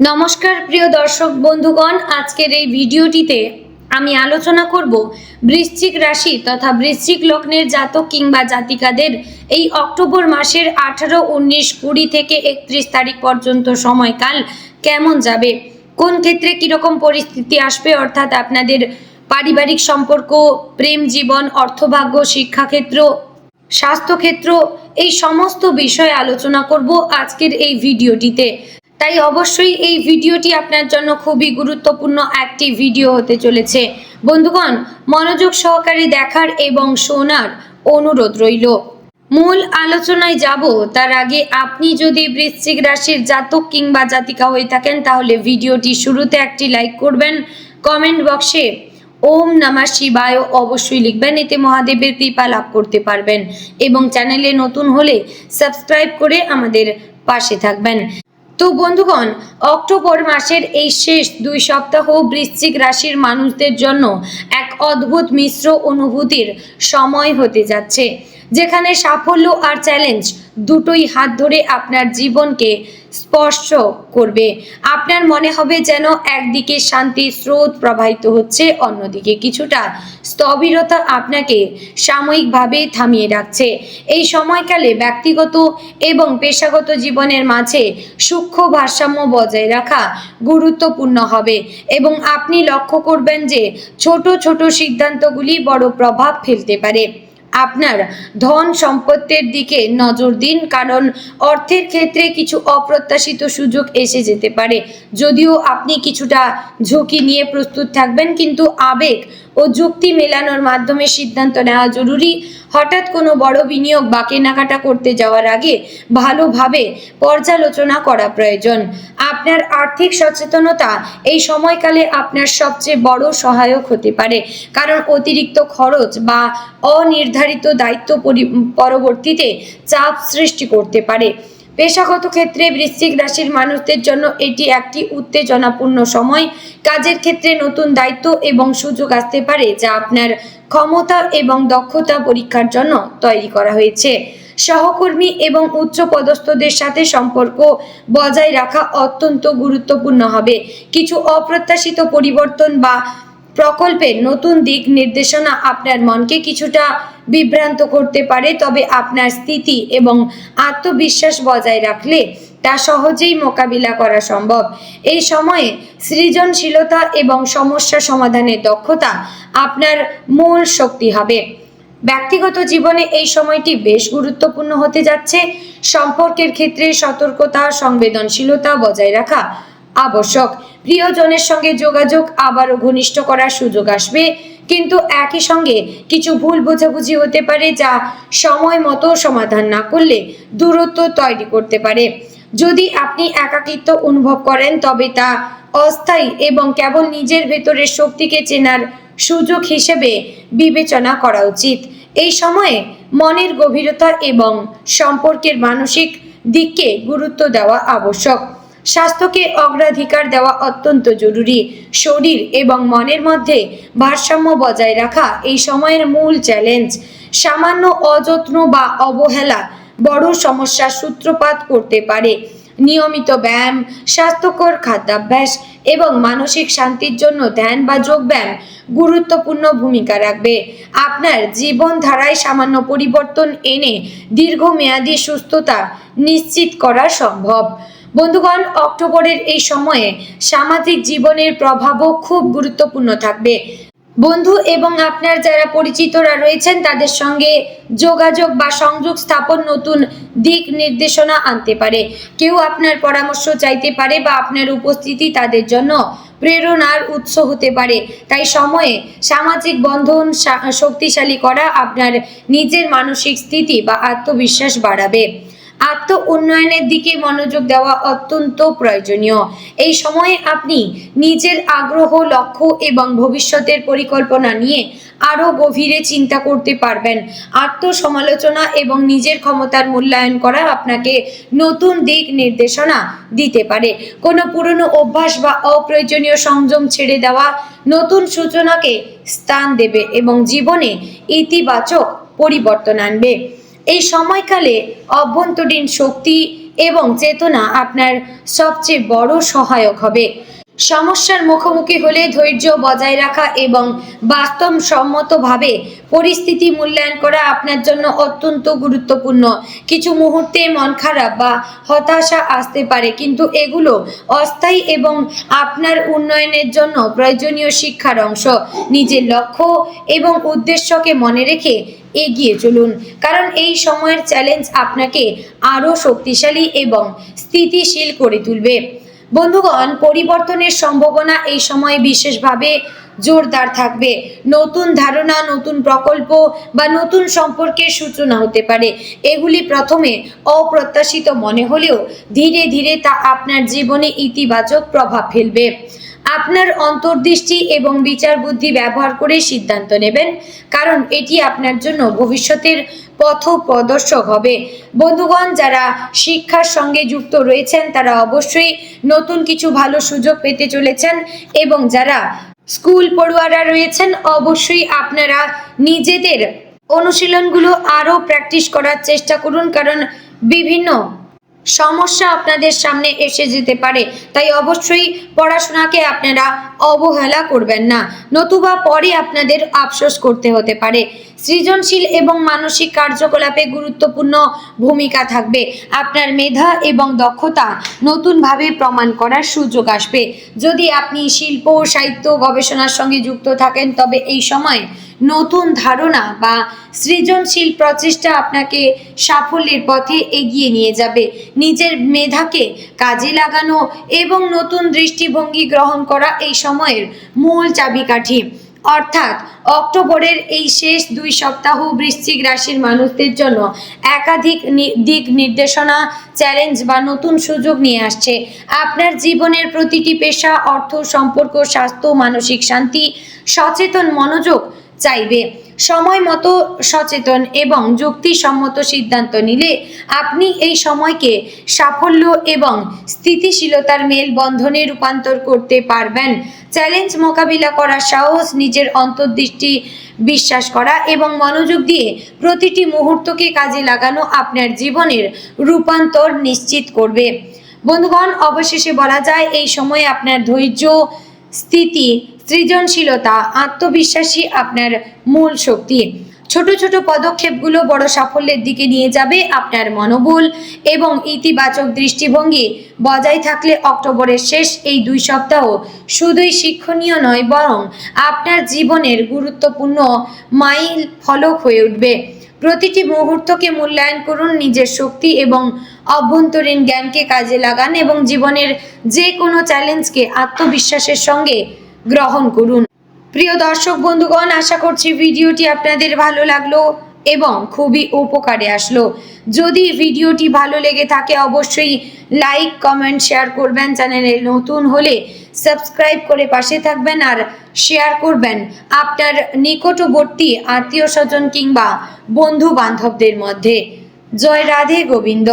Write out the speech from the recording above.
নমস্কার, প্রিয় দর্শক বন্ধুগণ। আজকের এই ভিডিওটিতে আমি আলোচনা করব বৃশ্চিক রাশি তথা বৃশ্চিক লগ্নের জাতক কিংবা জাতিকাদের এই অক্টোবর মাসের আঠারো, উনিশ, কুড়ি থেকে একত্রিশ তারিখ পর্যন্ত সময়কাল কেমন যাবে, কোন ক্ষেত্রে কীরকম পরিস্থিতি আসবে, অর্থাৎ আপনাদের পারিবারিক সম্পর্ক, প্রেম জীবন, অর্থভাগ্য, শিক্ষাক্ষেত্র, স্বাস্থ্যক্ষেত্র, এই সমস্ত বিষয়ে আলোচনা করব আজকের এই ভিডিওটিতে। তাই অবশ্যই এই ভিডিওটি আপনার জন্য খুবই গুরুত্বপূর্ণ একটি ভিডিও হতে চলেছে। বন্ধুগণ, মনোযোগ সহকারে দেখার এবং শোনার অনুরোধ রইল। মূল আলোচনায় যাব, তার আগে আপনি যদি বৃশ্চিক রাশির জাতক কিংবা জাতিকা হয়ে থাকেন, তাহলে ভিডিওটি শুরুতে একটি লাইক করবেন। কমেন্ট বক্সে ওম নামা শিবায় অবশ্যই লিখবেন, এতে মহাদেবের কৃপা লাভ করতে পারবেন এবং চ্যানেলে নতুন হলে সাবস্ক্রাইব করে আমাদের পাশে থাকবেন। তো বন্ধুগণ, অক্টোবর মাসের এই শেষ দুই সপ্তাহ বৃশ্চিক রাশির মানুষদের জন্য এক অদ্ভুত মিশ্র অনুভূতির সময় হতে যাচ্ছে। যেখানে সাফল্য আর চ্যালেঞ্জ দুটোই হাত ধরে আপনার জীবনকে স্পর্শ করবে। আপনার মনে হবে যেন একদিকে শান্তির স্রোত প্রবাহিত হচ্ছে, অন্যদিকে কিছুটা স্থবিরতা আপনাকে সাময়িকভাবে থামিয়ে রাখছে। এই সময়কালে ব্যক্তিগত এবং পেশাগত জীবনের মাঝে সূক্ষ্ম ভারসাম্য বজায় রাখা গুরুত্বপূর্ণ হবে এবং আপনি লক্ষ্য করবেন যে ছোট ছোট সিদ্ধান্তগুলি বড় প্রভাব ফেলতে পারে। আপনার ধন সম্পত্তির দিকে নজর দিন, কারণ অর্থের ক্ষেত্রে কিছু অপ্রত্যাশিত সুযোগ এসে যেতে পারে। যদিও আপনি কিছুটা ঝুঁকি নিয়ে প্রস্তুত থাকবেন, কিন্তু আবেগ ও যুক্তি মেলানোর মাধ্যমে সিদ্ধান্ত নেওয়া জরুরি। হঠাৎ কোনো বড় বিনিয়োগ বা কেনাকাটা করতে যাওয়ার আগে ভালোভাবে পর্যালোচনা করা প্রয়োজন। আপনার আর্থিক সচেতনতা এই সময়কালে আপনার সবচেয়ে বড় সহায়ক হতে পারে। কারণ অতিরিক্ত খরচ বা অনির্ধারিত দায়িত্ব পরি- পরবর্তীতে চাপ সৃষ্টি করতে পারে। পেশাগত ক্ষেত্রে বৃশ্চিক রাশির মানুষদের জন্য এটি একটি উত্তেজনাপূর্ণ সময়। কাজের ক্ষেত্রে নতুন দায়িত্ব এবং সুযোগ আসতে পারে, যা আপনার ক্ষমতা এবং দক্ষতা পরীক্ষার জন্য তৈরি করা হয়েছে। সহকর্মী এবং উচ্চ পদস্থদের সাথে সম্পর্ক বজায় রাখা অত্যন্ত গুরুত্বপূর্ণ হবে। কিছু অপ্রত্যাশিত পরিবর্তন বা প্রকল্পের নতুন দিক নির্দেশনা আপনার মনকে কিছুটা বিভ্রান্ত করতে পারে, তবে আপনার স্থিতি এবং আত্মবিশ্বাস বজায় রাখলে তা সহজেই মোকাবিলা করা সম্ভব। এই সময়ে সৃজনশীলতা এবং সমস্যা সমাধানের দক্ষতা আপনার মূল শক্তি হবে। ব্যক্তিগত জীবনে এই সময়টি বেশ গুরুত্বপূর্ণ হতে যাচ্ছে। সম্পর্কের ক্ষেত্রে সতর্কতা, সংবেদনশীলতা বজায় রাখা আবশ্যক। প্রিয়জনের সঙ্গে যোগাযোগ আবারও ঘনিষ্ঠ করার সুযোগ আসবে। কিন্তু একই সঙ্গে কিছু ভুল বোঝাবুঝি হতে পারে যা সময় মতো সমাধান না করলে দূরত্ব তৈরি করতে পারে। যদি আপনি একাকিত্ব অনুভব করেন, তবে তা অস্থায়ী এবং কেবল নিজের ভেতরের শক্তিকে চেনার সুযোগ হিসেবে বিবেচনা করা উচিত। এই সময়ে মনের গভীরতা এবং সম্পর্কের মানসিক দিককে গুরুত্ব দেওয়া আবশ্যক। স্বাস্থ্যকে অগ্রাধিকার দেওয়া অত্যন্ত জরুরি। শরীর এবং মনের মধ্যে ভারসাম্য বজায় রাখা এই সময়ের মূল চ্যালেঞ্জ সামান্য অযত্ন বা অবহেলা বড় সমস্যার সূত্রপাত করতে পারে। নিয়মিত ব্যায়াম, স্বাস্থ্যকর খাদ্যাভ্যাস এবং মানসিক শান্তির জন্য ধ্যান বা যোগব্যায়াম গুরুত্বপূর্ণ ভূমিকা রাখবে। আপনার জীবনধারায় সামান্য পরিবর্তন এনে দীর্ঘমেয়াদী সুস্থতা নিশ্চিত করা সম্ভব। বন্ধুগণ, অক্টোবরের এই সময়ে সামাজিক জীবনের প্রভাবও খুব গুরুত্বপূর্ণ থাকবে। বন্ধু এবং আপনার যারা পরিচিতরা রয়েছেন, তাদের সঙ্গে যোগাযোগ বা সংযোগ স্থাপন নতুন দিক নির্দেশনা আনতে পারে। কেউ আপনার পরামর্শ চাইতে পারে বা আপনার উপস্থিতি তাদের জন্য প্রেরণার উৎস হতে পারে। তাই সময়ে সামাজিক বন্ধন শক্তিশালী করা আপনার নিজের মানসিক স্থিতি বা আত্মবিশ্বাস বাড়াবে। আত্ম উন্নয়নের দিকে মনোযোগ দেওয়া অত্যন্ত প্রয়োজনীয়। এই সময়ে আপনি নিজের আগ্রহ, লক্ষ্য এবং ভবিষ্যতের পরিকল্পনা নিয়ে আরও গভীরে চিন্তা করতে পারবেন। আত্মসমালোচনা এবং নিজের ক্ষমতার মূল্যায়ন করা আপনাকে নতুন দিক নির্দেশনা দিতে পারে। কোনো পুরনো অভ্যাস বা অপ্রয়োজনীয় সংযম ছেড়ে দেওয়া নতুন সূচনাকে স্থান দেবে এবং জীবনে ইতিবাচক পরিবর্তন আনবে। এই সময়কালে অভ্যন্তরীণ শক্তি এবং চেতনা আপনার সবচেয়ে বড় সহায়ক হবে। সমস্যার মুখোমুখি হলে ধৈর্য বজায় রাখা এবং বাস্তবসম্মতভাবে পরিস্থিতি মূল্যায়ন করা আপনার জন্য অত্যন্ত গুরুত্বপূর্ণ। কিছু মুহূর্তে মন খারাপ বা হতাশা আসতে পারে, কিন্তু এগুলো অস্থায়ী এবং আপনার উন্নয়নের জন্য প্রয়োজনীয় শিক্ষার অংশ। নিজের লক্ষ্য এবং উদ্দেশ্যকে মনে রেখে এগিয়ে চলুন, কারণ এই সময়ের চ্যালেঞ্জ আপনাকে আরও শক্তিশালী এবং স্থিতিশীল করে তুলবে। বন্ধুগণ, পরিবর্তনের সম্ভাবনা এই সময়ে বিশেষভাবে জোরদার থাকবে। নতুন ধারণা, নতুন প্রকল্প বা নতুন সম্পর্কের সূচনা হতে পারে। এগুলি প্রথমে অপ্রত্যাশিত মনে হলেও ধীরে ধীরে তা আপনার জীবনে ইতিবাচক প্রভাব ফেলবে। আপনার অন্তর্দৃষ্টি এবং বিচার বুদ্ধি ব্যবহার করে সিদ্ধান্ত নেবেন, কারণ এটি আপনার জন্য ভবিষ্যতের পথ প্রদর্শক হবে। বন্ধুগণ, যারা শিক্ষার সঙ্গে যুক্ত রয়েছেন, তারা অবশ্যই নতুন কিছু ভালো সুযোগ পেতে চলেছেন এবং যারা স্কুল পড়ুয়ারা রয়েছেন, অবশ্যই আপনারা নিজেদের অনুশীলনগুলো আরও প্র্যাকটিস করার চেষ্টা করুন, কারণ বিভিন্ন সমস্যা আপনাদের সামনে এসে যেতে পারে। তাই অবশ্যই পড়াশোনাকে আপনারা অবহেলা করবেন না। নতুবা পরে আপনাদের আফসোস করতে হতে পারে। সৃজনশীল এবং মানসিক কার্যকলাপে গুরুত্বপূর্ণ ভূমিকা থাকবে। আপনার মেধা এবং দক্ষতা নতুনভাবে প্রমাণ করার সুযোগ আসবে। যদি আপনি শিল্প, সাহিত্য, গবেষণার সঙ্গে যুক্ত থাকেন, তবে এই সময় নতুন ধারণা বা সৃজনশীল প্রচেষ্টা আপনাকে সাফল্যের পথে এগিয়ে নিয়ে যাবে। নিজের মেধাকে কাজে লাগানো এবং নতুন দৃষ্টিভঙ্গি গ্রহণ করা এই সময়ের মূল চাবিকাঠি। অর্থাৎ অক্টোবরের এই শেষ দুই সপ্তাহ বৃশ্চিক রাশির মানুষদের জন্য একাধিক দিক নির্দেশনা, চ্যালেঞ্জ বা নতুন সুযোগ নিয়ে আসছে। আপনার জীবনের প্রতিটি পেশা, অর্থ, সম্পর্ক, স্বাস্থ্য, মানসিক শান্তি, সচেতন মনোযোগ চাইবে। সময় মতো সচেতন এবং যুক্তিসম্মত সিদ্ধান্ত নিলে আপনি এই সময়কে সাফল্য এবং স্থিতিশীলতার মেলবন্ধনে রূপান্তর করতে পারবেন। চ্যালেঞ্জ মোকাবিলা করার সাহস, নিজের অন্তর্দৃষ্টি বিশ্বাস করা এবং মনোযোগ দিয়ে প্রতিটি মুহূর্তকে কাজে লাগানো আপনার জীবনের রূপান্তর নিশ্চিত করবে। বন্ধুগণ, অবশেষে বলা যায়, এই সময়ে আপনার ধৈর্য স্থিতি, সৃজনশীলতা আত্মবিশ্বাসী আপনার মূল শক্তি। ছোট ছোট পদক্ষেপগুলো বড় সাফল্যের দিকে নিয়ে যাবে আপনার মনোবল এবং ইতিবাচক দৃষ্টিভঙ্গি। বজায় থাকলে অক্টোবরের শেষ এই দুই সপ্তাহ শুধুই শিক্ষণীয় নয়, বরং আপনার জীবনের গুরুত্বপূর্ণ মাইল ফলক হয়ে উঠবে। প্রতিটি মুহূর্তকে মূল্যায়ন করুন নিজের শক্তি এবং অভ্যন্তরীণ জ্ঞানকে কাজে লাগান এবং জীবনের যে কোনো চ্যালেঞ্জকে আত্মবিশ্বাসের সঙ্গে গ্রহণ করুন। প্রিয় দর্শক বন্ধুগণ, আশা করছি ভিডিওটি আপনাদের ভালো লাগল এবং খুবই উপকারে আসলো। যদি ভিডিওটি ভালো লেগে থাকে, অবশ্যই লাইক, কমেন্ট, শেয়ার করবেন। চ্যানেলে নতুন হলে সাবস্ক্রাইব করে পাশে থাকবেন আর শেয়ার করবেন আপনার নিকটবর্তী আত্মীয় স্বজন কিংবা বন্ধু বান্ধবদের মধ্যে। জয় রাধে গোবিন্দ।